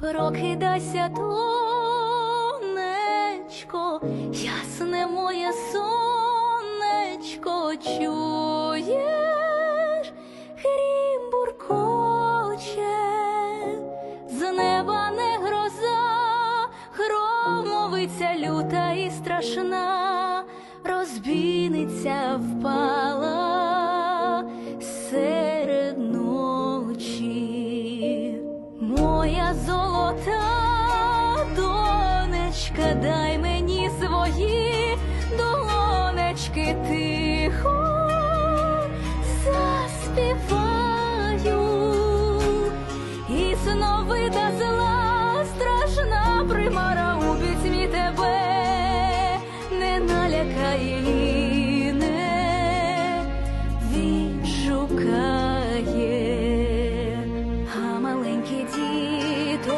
Прокидайся, тонечко, ясне моє сонечко, чуєш, грім буркоче, з неба не гроза, громовиця люта і страшна, розбійниця впала Донечка, дай мені свої долонечки тихо заспіваю, і сновида зла страшна примара у пітьмі тебе не налякає, і не а маленький діто.